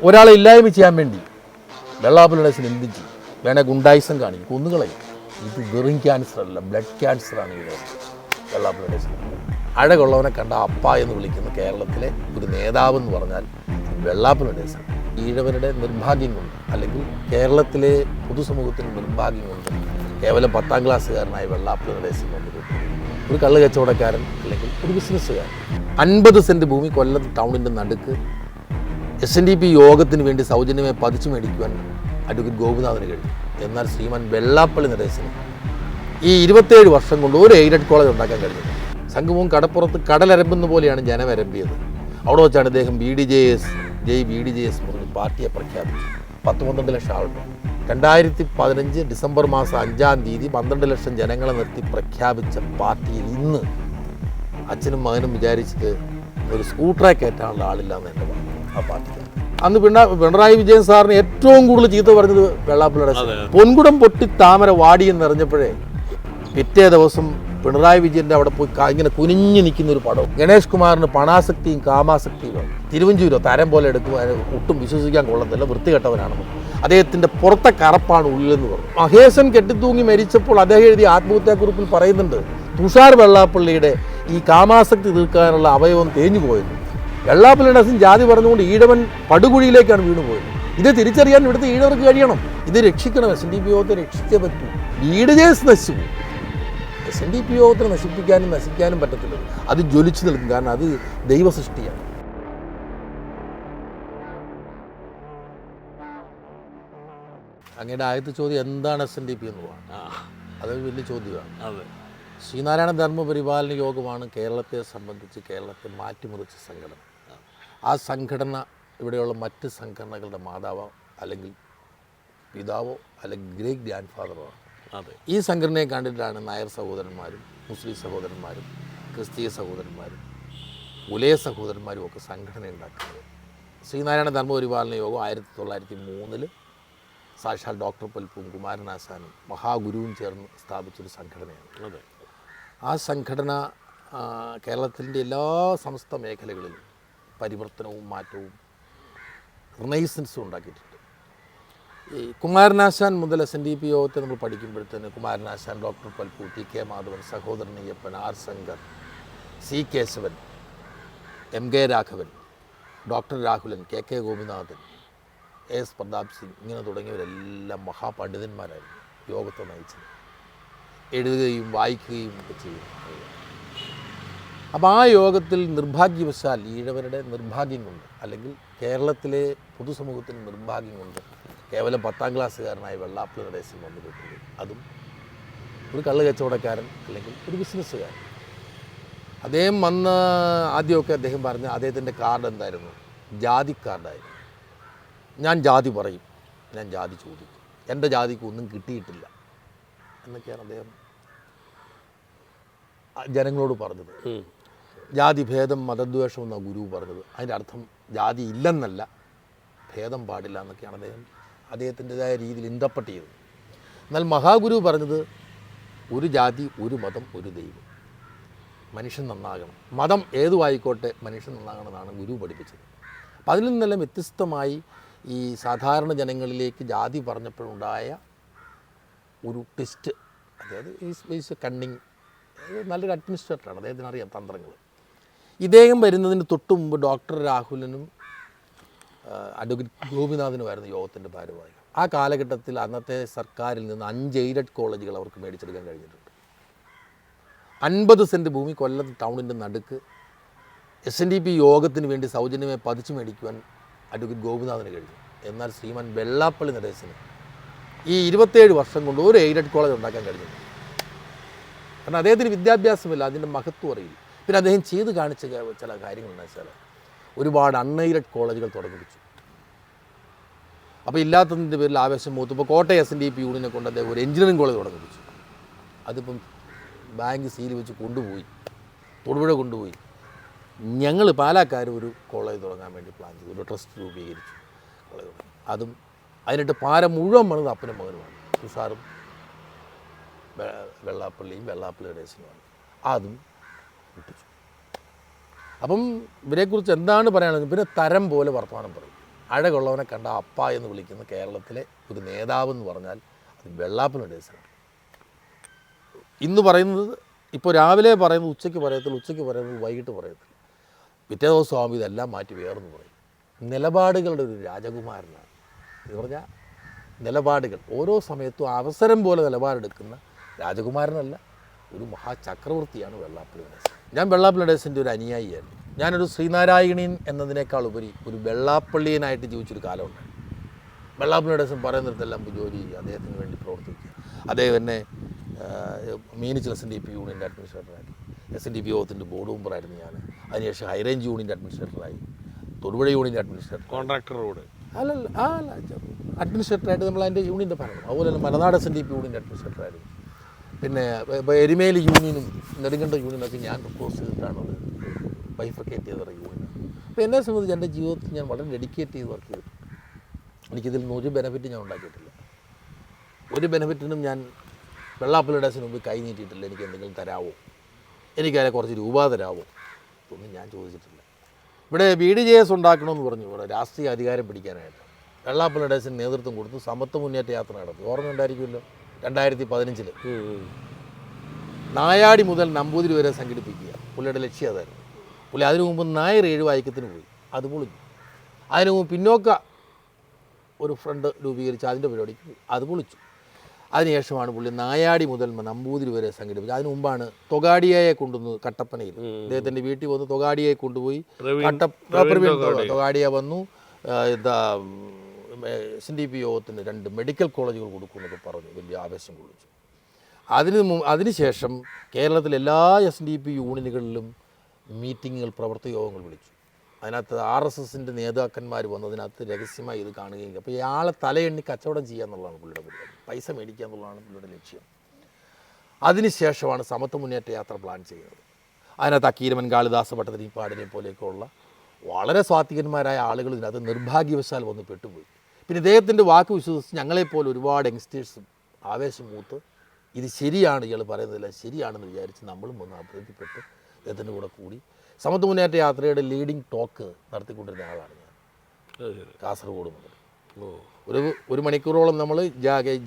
ഒരാളെ ഇല്ലായ്മ ചെയ്യാൻ വേണ്ടി വെള്ളാപ്പുലടേശൻ എന്ത് ചെയ്യും വേണേ ഗുണ്ടായിസം കാണിക്കും കുന്നുകളെ ഇത് വെറും ക്യാൻസർ അല്ല ബ്ലഡ് ക്യാൻസറാണ് ഇത് വെള്ളാപ്പുലടേശൻ അഴകുള്ളവനെ കണ്ട അപ്പ എന്ന് വിളിക്കുന്ന കേരളത്തിലെ ഒരു നേതാവ് എന്ന് പറഞ്ഞാൽ വെള്ളാപ്പുലടേശൻ ഈഴവരുടെ നിർഭാഗ്യം കൊണ്ട് അല്ലെങ്കിൽ കേരളത്തിലെ പൊതുസമൂഹത്തിന്റെ നിർഭാഗ്യം കൊണ്ട് കേവലം പത്താം ക്ലാസ്സുകാരനായ വെള്ളാപ്പുലടേശൻ വന്നത് ഒരു കള്ള് കച്ചവടക്കാരൻ അല്ലെങ്കിൽ ഒരു ബിസിനസ്സുകാരൻ അൻപത് സെന്റ് ഭൂമി കൊല്ലം ടൗണിന്റെ നടുക്ക് എസ് എൻ ഡി പി യോഗത്തിന് വേണ്ടി സൗജന്യമായി പതിച്ചു മേടിക്കുവാൻ അഡ്വക്കേറ്റ് ഗോപിനാഥന് കഴിഞ്ഞു എന്നാൽ ശ്രീമാൻ വെള്ളാപ്പള്ളി നരേശന് ഈ ഇരുപത്തേഴ് വർഷം കൊണ്ട് ഒരു എയ്ഡഡ് കോളേജ് ഉണ്ടാക്കാൻ കഴിഞ്ഞു സംഗമവും കടപ്പുറത്ത് കടലരമ്പുന്ന പോലെയാണ് ജനം അരമ്പിയത് അവിടെ വെച്ചാണ് ഇദ്ദേഹം B D J S Jai B D J S പറഞ്ഞ് പാർട്ടിയെ പ്രഖ്യാപിച്ചു പത്ത് പന്ത്രണ്ട് ലക്ഷം ആളുണ്ട്. രണ്ടായിരത്തി പതിനഞ്ച് ഡിസംബർ മാസം അഞ്ചാം തീയതി പന്ത്രണ്ട് ലക്ഷം ജനങ്ങളെ നിർത്തി പ്രഖ്യാപിച്ച പാർട്ടിയിൽ ഇന്ന് അച്ഛനും മകനും വിചാരിച്ചിട്ട് ഒരു സ്കൂട്ടറെ കയറ്റാനുള്ള ആളില്ല എന്ന് പറഞ്ഞു ആ പാർട്ടിക്ക്. അന്ന് പിണ പിണറായി വിജയൻ സാറിന് ഏറ്റവും കൂടുതൽ ചീത്ത പറഞ്ഞത് വെള്ളാപ്പള്ളിയുടെ പൊൻകുടം പൊട്ടി താമര വാടി എന്നറിഞ്ഞപ്പോഴേ പിറ്റേ ദിവസം പിണറായി വിജയന്റെ അവിടെ പോയി ഇങ്ങനെ കുനിഞ്ഞു നിൽക്കുന്ന ഒരു പടവും ഗണേഷ് കുമാറിന് പണാസക്തിയും കാമാസക്തിയും തിരുവഞ്ചൂരോ തരം പോലെ എടുക്കുവാൻ ഒട്ടും വിശ്വസിക്കാൻ കൊള്ളത്തില്ല വൃത്തികെട്ടവനാണെന്ന്. അദ്ദേഹത്തിന്റെ പുറത്തെ കറപ്പാണ് ഉള്ളിലെന്ന് പറഞ്ഞു. മഹേശൻ കെട്ടിത്തൂങ്ങി മരിച്ചപ്പോൾ അദ്ദേഹം എഴുതിയ ആത്മഹത്യാക്കുറിപ്പിൽ പറയുന്നുണ്ട് തുഷാർ വെള്ളാപ്പള്ളിയുടെ ഈ കാമാസക്തി തീർക്കാനുള്ള അവയവം തേഞ്ഞു പോയത് അച്ഛൻ ജാതി പറഞ്ഞുകൊണ്ട് ഈഴവൻ പടുകുഴിയിലേക്കാണ് വീണുപോയത്. ഇത് തിരിച്ചറിയാൻ ഇവിടുത്തെ ഈഴവർക്ക് കഴിയണം. ഇത് രക്ഷിക്കണം. എസ് എൻ ഡി പി യോഗത്തെ രക്ഷിച്ചേ പറ്റൂ. ലീഡ് ജേഴ്സ് നശിച്ചു എസ് എൻ ഡി പി യോഗത്തിനെ നശിപ്പിക്കാനും നശിക്കാനും പറ്റത്തില്ല. അത് ജ്വലിച്ചു നിൽക്കും. കാരണം അത് ദൈവസൃഷ്ടിയാണ്. അങ്ങയുടെ ആദ്യത്തെ ചോദ്യം എന്താണ് എസ് എൻ ഡി പി എന്നുള്ളതാണ് അതൊരു വലിയ ചോദ്യമാണ്. അതെ. ശ്രീനാരായണ ധർമ്മ പരിപാലന യോഗമാണ് കേരളത്തെ സംബന്ധിച്ച് കേരളത്തെ മാറ്റിമറിച്ച സംഘടന. ആ സംഘടന ഇവിടെയുള്ള മറ്റ് സംഘടനകളുടെ മാതാവോ അല്ലെങ്കിൽ പിതാവോ അല്ലെങ്കിൽ ഗ്രേറ്റ് ഗ്രാൻഡ് ഫാദറോ ആണ്. അതെ. ഈ സംഘടനയെ കണ്ടിട്ടാണ് നായർ സഹോദരന്മാരും മുസ്ലിം സഹോദരന്മാരും ക്രിസ്തീയ സഹോദരന്മാരും ഉലയ സഹോദരന്മാരും ഒക്കെ സംഘടന ഉണ്ടാക്കുന്നത്. ശ്രീനാരായണ ധർമ്മ പരിപാലന യോഗം ആയിരത്തി തൊള്ളായിരത്തി മൂന്നിൽ സാക്ഷാൽ ഡോക്ടർ പൽപ്പും കുമാരനാശാനും മഹാഗുരുവും ചേർന്ന് സ്ഥാപിച്ചൊരു സംഘടനയാണ്. അതെ. ആ സംഘടന കേരളത്തിന്റെ എല്ലാ സമസ്ത മേഖലകളിലും പരിവർത്തനവും മാറ്റവും റിനൈസൻസും ഉണ്ടാക്കിയിട്ടുണ്ട്. ഈ കുമാരനാശാൻ മുതൽ എസ് എൻ ഡി പി യോഗത്തെ നമ്മൾ പഠിക്കുമ്പോഴത്തേന് Kumaranasan doctor Palpu T K Madhavan Sahodaran Ayyappan R Sankar C Kesavan M K Raghavan doctor Rahulan K K Gopinathan S Pratap Singh ഇങ്ങനെ തുടങ്ങിയവരെല്ലാം മഹാപണ്ഡിതന്മാരായിരുന്നു യോഗത്തെ നയിച്ചത്. എഴുതുകയും വായിക്കുകയും ഒക്കെ ചെയ്യും അപ്പോൾ ആ യോഗത്തിൽ നിർഭാഗ്യവശാൽ ഈഴവരുടെ നിർഭാഗ്യം കൊണ്ട് അല്ലെങ്കിൽ കേരളത്തിലെ പൊതുസമൂഹത്തിന്റെ നിർഭാഗ്യം കൊണ്ട് കേവലം പത്താം ക്ലാസ്സുകാരനായ വെള്ളാപ്പള്ളി നടേശൻ വന്നു കിട്ടുന്നത് അതും ഒരു കള്ള് കച്ചവടക്കാരൻ അല്ലെങ്കിൽ ഒരു ബിസിനസ്സുകാരൻ. അദ്ദേഹം വന്ന് ആദ്യമൊക്കെ അദ്ദേഹം പറഞ്ഞ അദ്ദേഹത്തിന്റെ കാർഡ് എന്തായിരുന്നു? ജാതി കാർഡായിരുന്നു. ഞാൻ ജാതി പറയും. ഞാൻ ജാതി ചോദിക്കും. എന്റെ ജാതിക്ക് ഒന്നും കിട്ടിയിട്ടില്ല എന്നൊക്കെയാണ് അദ്ദേഹം ജനങ്ങളോട് പറഞ്ഞത്. ഉം. ജാതി ഭേദം മതദ്വേഷം എന്നാണ് ഗുരു പറഞ്ഞത്. അതിന്റെ അർത്ഥം ജാതി ഇല്ലെന്നല്ല ഭേദം പാടില്ല എന്നൊക്കെയാണ് അദ്ദേഹം അദ്ദേഹത്തിന്റെതായ രീതിയിൽ ഇന്റർപ്രറ്റ് ചെയ്തത് എന്നാൽ മഹാഗുരു പറഞ്ഞത് ഒരു ജാതി ഒരു മതം ഒരു ദൈവം. മനുഷ്യൻ നന്നാകണം. മതം ഏതുമായിക്കോട്ടെ മനുഷ്യൻ നന്നാകണമെന്നാണ് ഗുരു പഠിപ്പിച്ചത്. അപ്പം അതിൽ നിന്നെല്ലാം വ്യത്യസ്തമായി ഈ സാധാരണ ജനങ്ങളിലേക്ക് ജാതി പറഞ്ഞപ്പോഴുണ്ടായ ഒരു ടെസ്റ്റ് അതായത് ഈസ് ഈസ് കണ്ണിങ്. നല്ലൊരു അഡ്മിനിസ്ട്രേറ്ററാണ് അദ്ദേഹത്തിന് അറിയാം തന്ത്രങ്ങൾ ഇദ്ദേഹം വരുന്നതിന് തൊട്ട് മുമ്പ് ഡോക്ടർ രാഹുലിനും അഡ്വക്കേറ്റ് ഗോപിനാഥനുമായിരുന്നു യോഗത്തിന്റെ ഭാരവാഹികൾ. ആ കാലഘട്ടത്തിൽ അന്നത്തെ സർക്കാരിൽ നിന്ന് അഞ്ച് എയ്ഡഡ് കോളേജുകൾ അവർക്ക് മേടിച്ചെടുക്കാൻ കഴിഞ്ഞിട്ടുണ്ട്. അൻപത് സെന്റ് ഭൂമി കൊല്ലം ടൗണിന്റെ നടുക്ക് എസ് എൻ ഡി പി യോഗത്തിന് വേണ്ടി സൗജന്യമായി പതിച്ചു മേടിക്കുവാൻ അഡ്വക്കേറ്റ് ഗോപിനാഥന് കഴിഞ്ഞു. എന്നാൽ ശ്രീമാൻ വെള്ളാപ്പള്ളി നടേശന് ഈ ഇരുപത്തേഴ് വർഷം കൊണ്ട് ഒരു എയ്ഡഡ് കോളേജ് ഉണ്ടാക്കാൻ കഴിഞ്ഞിട്ടുണ്ട് കാരണം അദ്ദേഹത്തിന് വിദ്യാഭ്യാസമില്ല അതിന്റെ മഹത്വം അറിയില്ല. പിന്നെ അദ്ദേഹം ചെയ്ത് കാണിച്ച ചില കാര്യങ്ങൾ എന്ന് വെച്ചാൽ ഒരുപാട് അൺഎയ്ഡഡ് കോളേജുകൾ തുടങ്ങിപ്പിച്ചു അപ്പോൾ ഇല്ലാത്തതിന്റെ പേരിൽ ആവേശം മൂത്തു. ഇപ്പോൾ Kottayam S N D P യൂണിയനെ കൊണ്ട് അദ്ദേഹം ഒരു എഞ്ചിനീയറിംഗ് കോളേജ് തുടങ്ങിപ്പിച്ചു അതിപ്പം ബാങ്ക് സീൽ വെച്ച് കൊണ്ടുപോയി. തൊടുപുഴ കൊണ്ടുപോയി. ഞങ്ങൾ പാലാക്കാർ ഒരു കോളേജ് തുടങ്ങാൻ വേണ്ടി പ്ലാൻ ചെയ്തു. ഒരു ട്രസ്റ്റ് രൂപീകരിച്ചു കോളേജ് അതും അതിനിട്ട് പാര മുഴുവൻ പണിത് അപ്പനും മകനുമാണ് തുഷാറും വെള്ളാപ്പള്ളിയും വെള്ളാപ്പള്ളി ഗണേശനുമാണ് അതും വിട്ടിച്ചു അപ്പം ഇവരെക്കുറിച്ച് എന്താണ് പറയാനുള്ളത്? പിന്നെ തരം പോലെ വർത്തമാനം പറയും. അഴകുള്ളവനെ കണ്ട അപ്പ എന്ന് വിളിക്കുന്ന കേരളത്തിലെ ഒരു നേതാവ് എന്ന് പറഞ്ഞാൽ അത് വെള്ളാപ്പൻ ദേശമാണ് ഇന്ന് പറയുന്നത് ഇപ്പോൾ രാവിലെ പറയുന്നത് ഉച്ചയ്ക്ക് പറയത്തില്ല ഉച്ചയ്ക്ക് പറയുന്നത് വൈകിട്ട് പറയത്തില്ല. പിറ്റേ ദിവസം ഇതെല്ലാം മാറ്റി വേറെന്ന് പറയും. നിലപാടുകളുടെ ഒരു രാജകുമാരനാണ്. എന്ന് പറഞ്ഞാൽ നിലപാടുകൾ. ഓരോ സമയത്തും അവസരം പോലെ നിലപാടെടുക്കുന്ന രാജകുമാരനല്ല ഒരു മഹാചക്രവർത്തിയാണ് വെള്ളാപ്പള്ളി നടേശൻ ഞാൻ വെള്ളാപ്പള്ളി ഒരു അനുയായിയാണ് ഞാനൊരു ശ്രീനാരായണീൻ എന്നതിനേക്കാൾ ഉപരി ഒരു വെള്ളാപ്പള്ളിയനായിട്ട് ജീവിച്ചൊരു കാലമുണ്ട്. വെള്ളാപ്പള്ളി ഡേസൻ പറയുന്നിടത്തെല്ലാം ജോലി ചെയ്യുക അദ്ദേഹത്തിന് വേണ്ടി പ്രവർത്തിക്കുക. അദ്ദേഹം എന്നെ Meenachil S N D P യൂണിയന്റെ അഡ്മിനിസ്ട്രേറ്ററായി എസ് എൻ ഡി പി യോഗത്തിന്റെ ബോർഡ് മെമ്പറായിരുന്നു ഞാൻ. അതിനുശേഷം ഹൈറേഞ്ച് യൂണിയന്റെ അഡ്മിനിസ്ട്രേറ്ററായി. തൊടുപുഴ യൂണിയന്റെ അഡ്മിനിസ്ട്രേറ്റർ. Contractor road. അല്ലല്ല ആ അല്ല അഡ്മിനിസ്ട്രേറ്ററായിട്ട് നമ്മൾ അതിന്റെ യൂണിയന്റെ ഭരണം അതുപോലെ തന്നെ Malanad S N D P യൂണിയന്റെ അഡ്മിനിസ്ട്രേറ്ററായിരുന്നു. പിന്നെ ഇപ്പോൾ എരുമേലി യൂണിയനും നെടുങ്കണ്ട യൂണിയനൊക്കെ ഞാൻ പ്രപ്പോസ് ചെയ്തിട്ടാണ് അത് ബൈഫക്കേറ്റ് ചെയ്ത യൂണിയൻ അപ്പോൾ എന്നെ സംബന്ധിച്ച് എന്റെ ജീവിതത്തിൽ ഞാൻ വളരെ ഡെഡിക്കേറ്റ് ചെയ്ത് വർക്ക് ചെയ്തു എനിക്കിതിൽ നിന്ന് ഒരു ബെനിഫിറ്റ് ഞാൻ ഉണ്ടാക്കിയിട്ടില്ല. ഒരു ബെനിഫിറ്റിനും ഞാൻ വെള്ളാപ്പള്ളി ഡേസിന് മുമ്പ് കൈ നീട്ടിയിട്ടില്ല. എനിക്ക് എന്തെങ്കിലും തരാവോ? എനിക്കതിനെ കുറച്ച് രൂപ തരാവോ? ഇതൊന്നും ഞാൻ ചോദിച്ചിട്ടില്ല. ഇവിടെ ബി ഡി ജെ എസ് ഉണ്ടാക്കണമെന്ന് പറഞ്ഞു. ഇവിടെ രാഷ്ട്രീയ അധികാരം പിടിക്കാനായിട്ട്. വെള്ളാപ്പള്ളി ഡേസിന് നേതൃത്വം കൊടുത്ത് സമത്വ മുന്നേറ്റ യാത്ര നടത്തി. ഓർമ്മയുണ്ടായിരിക്കുമല്ലോ? രണ്ടായിരത്തി പതിനഞ്ചിൽ നായാടി മുതൽ നമ്പൂതിരി വരെ സംഘടിപ്പിക്കുക. പുള്ളിയുടെ ലക്ഷ്യം അതായിരുന്നു. പുള്ളി അതിനു മുമ്പ് നായർ ഏഴുവായിക്കത്തിന് പോയി. അത് പൊളിഞ്ഞു. അതിനു മുമ്പ് പിന്നോക്ക ഒരു ഫ്രണ്ട് രൂപീകരിച്ച് അതിന്റെ പരിപാടിക്ക് പോയി. അത് പൊളിച്ചു. അതിനുശേഷമാണ് പുള്ളി നായാടി മുതൽ നമ്പൂതിരി വരെ സംഘടിപ്പിച്ചത്. അതിനു മുമ്പാണ് തൊഗാഡിയയെ കൊണ്ടുവന്ന് കട്ടപ്പനയിൽ. അദ്ദേഹത്തിന്റെ വീട്ടിൽ വന്ന് തൊഗാഡിയെ കൊണ്ടുപോയി കട്ട തൊഗാഡിയ വന്നു. ഇതാ എസ് എൻ ഡി പി യോഗത്തിന് രണ്ട് മെഡിക്കൽ കോളേജുകൾ കൊടുക്കുമെന്നൊക്കെ പറഞ്ഞു. വലിയ ആവേശം കൊള്ളിച്ചു. അതിന് അതിനുശേഷം കേരളത്തിലെ എല്ലാ എസ് എൻ ഡി പി യൂണിയനുകളിലും മീറ്റിങ്ങുകൾ പ്രവർത്തി യോഗങ്ങൾ വിളിച്ചു. അതിനകത്ത് ആർ എസ് എസിന്റെ നേതാക്കന്മാർ വന്നതിനകത്ത് രഹസ്യമായി ഇത് കാണുകയും അപ്പോൾ ഇയാളെ തലയെണ്ണി കച്ചവടം ചെയ്യുക എന്നുള്ളതാണ് പുള്ളിയുടെ പരിപാടി. പൈസ മേടിക്കുക എന്നുള്ളതാണ് പുള്ളിയുടെ ലക്ഷ്യം. അതിനുശേഷമാണ് സമത്വ മുന്നേറ്റ യാത്ര പ്ലാൻ ചെയ്യുന്നത്. അതിനകത്ത് അക്കീരമൻ കാളിദാസ ഭട്ടതിരിപ്പാടിനെ പോലെയൊക്കെയുള്ള വളരെ സ്വാത്വികന്മാരായ ആളുകൾ ഇതിനകത്ത് നിർഭാഗ്യവശാൽ വന്ന് പെട്ടുപോയി. പിന്നെ ഇദ്ദേഹത്തിന്റെ വാക്ക് വിശ്വസിച്ച് ഞങ്ങളെപ്പോലെ ഒരുപാട് യങ്സ്റ്റേഴ്സും ആവേശം മൂത്ത് ഇത് ശരിയാണ് ഇയാൾ പറയുന്നതെല്ലാം ശരിയാണെന്ന് വിചാരിച്ച് നമ്മളും ഒന്ന് അഭിവൃദ്ധിപ്പെട്ട് ഇദ്ദേഹത്തിന്റെ കൂടെ കൂടി സമത്വ മുന്നേറ്റ യാത്രയുടെ ലീഡിങ് ടോക്ക് നടത്തിക്കൊണ്ടിരുന്ന ആളാണ് ഞാൻ. കാസർഗോഡ് മുതൽ. ഒരു ഒരു മണിക്കൂറോളം നമ്മൾ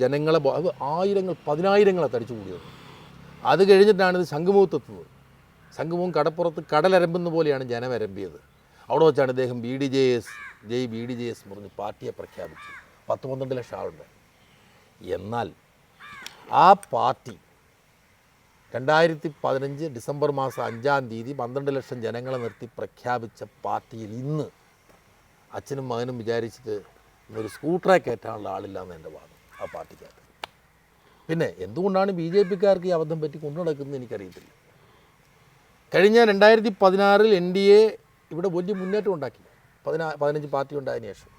ജനങ്ങളെ ആയിരങ്ങൾ പതിനായിരങ്ങളെ തടിച്ചു കൂടിയത്. അത് കഴിഞ്ഞിട്ടാണ് ഇത് ശംഖുമുഖത്തെത്തുന്നത് ശംഖുമുഖം കടപ്പുറത്ത് കടലരമ്പുന്ന പോലെയാണ് ജനം അരമ്പിയത് അവിടെ വെച്ചാണ് ഇദ്ദേഹം ബി ഡി ജെ എസ് ജയ് ബി ഡി ജെ എസ് പറഞ്ഞ് പാർട്ടിയെ പ്രഖ്യാപിച്ചു. പത്ത് പന്ത്രണ്ട് ലക്ഷം ആളുണ്ട്. എന്നാൽ ആ പാർട്ടി രണ്ടായിരത്തി പതിനഞ്ച് ഡിസംബർ മാസം അഞ്ചാം തീയതി പന്ത്രണ്ട് ലക്ഷം ജനങ്ങളെ നിർത്തി പ്രഖ്യാപിച്ച പാർട്ടിയിൽ ഇന്ന് അച്ഛനും മകനും വിചാരിച്ചിട്ട് ഇന്നൊരു സ്കൂട്ടറെ കയറ്റാനുള്ള ആളില്ല എന്ന് എന്റെ വാദം ആ പാർട്ടിക്കകത്ത്. പിന്നെ എന്തുകൊണ്ടാണ് ബി ജെ പിക്കാർക്ക് ഈ അബദ്ധം പറ്റി കൊണ്ടു നടക്കുന്നത് എനിക്കറിയത്തില്ല. കഴിഞ്ഞ രണ്ടായിരത്തി പതിനാറിൽ എൻ ഡി എ ഇവിടെ വലിയ മുന്നേറ്റം ഉണ്ടാക്കി. പതിനാ പതിനഞ്ച് പാർട്ടി ഉണ്ടായതിനു ശേഷം.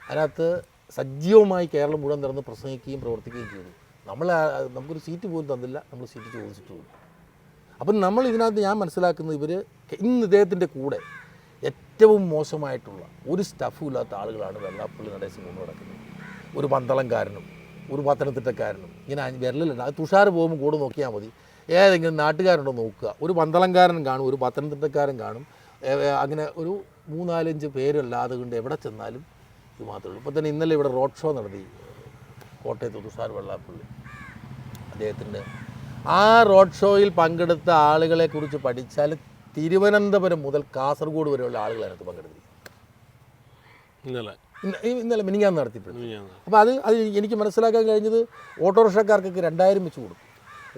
അതിനകത്ത് സജീവമായി കേരളം മുഴുവൻ നിറന്ന് പ്രസംഗിക്കുകയും പ്രവർത്തിക്കുകയും ചെയ്തു. നമ്മൾ നമുക്കൊരു സീറ്റ് പോലും തന്നില്ല. നമ്മൾ സീറ്റ് ചോദിച്ചിട്ടുമില്ല അപ്പം നമ്മൾ ഇതിനകത്ത് ഞാൻ മനസ്സിലാക്കുന്നത് ഇവർ ഇന്ന് ഇദ്ദേഹത്തിന്റെ കൂടെ ഏറ്റവും മോശമായിട്ടുള്ള ഒരു സ്റ്റഫും ഇല്ലാത്ത ആളുകളാണ് വെള്ളാപ്പള്ളി നടേശൻ കൊണ്ടു നടക്കുന്നത്. ഒരു പന്തളംകാരനും ഒരു പത്തനംതിട്ടക്കാരനും. ഇങ്ങനെ വിരലിലുണ്ട് അത് തുഷാർ പോകുമ്പോൾ കൂടെ നോക്കിയാൽ മതി. ഏതെങ്കിലും നാട്ടുകാരുണ്ടോ നോക്കുക. ഒരു പന്തളംകാരൻ കാണും ഒരു പത്തനംതിട്ടക്കാരൻ കാണും. അങ്ങനെ ഒരു മൂന്നാലഞ്ച് പേരല്ലാതെ കൊണ്ട് എവിടെ ചെന്നാലും ഇത് മാത്രമേ ഉള്ളൂ. ഇപ്പോൾ തന്നെ ഇന്നലെ ഇവിടെ റോഡ് ഷോ നടത്തി കോട്ടയത്ത് തുഷാർ വെള്ളാപ്പള്ളി. അദ്ദേഹത്തിന്റെ ആ റോഡ് ഷോയിൽ പങ്കെടുത്ത ആളുകളെ കുറിച്ച് പഠിച്ചാൽ തിരുവനന്തപുരം മുതൽ കാസർഗോഡ് വരെയുള്ള ആളുകൾ അതിനകത്ത് പങ്കെടുത്തിരിക്കും ഇന്നലെ. ഇന്നലെ മിനിങ്ങാന്ന് നടത്തിയിട്ടുണ്ട്. അപ്പോൾ അത് അത് എനിക്ക് മനസ്സിലാക്കാൻ കഴിഞ്ഞത് ഓട്ടോറിക്ഷക്കാർക്കൊക്കെ രണ്ടായിരം വെച്ച് കൊടുക്കും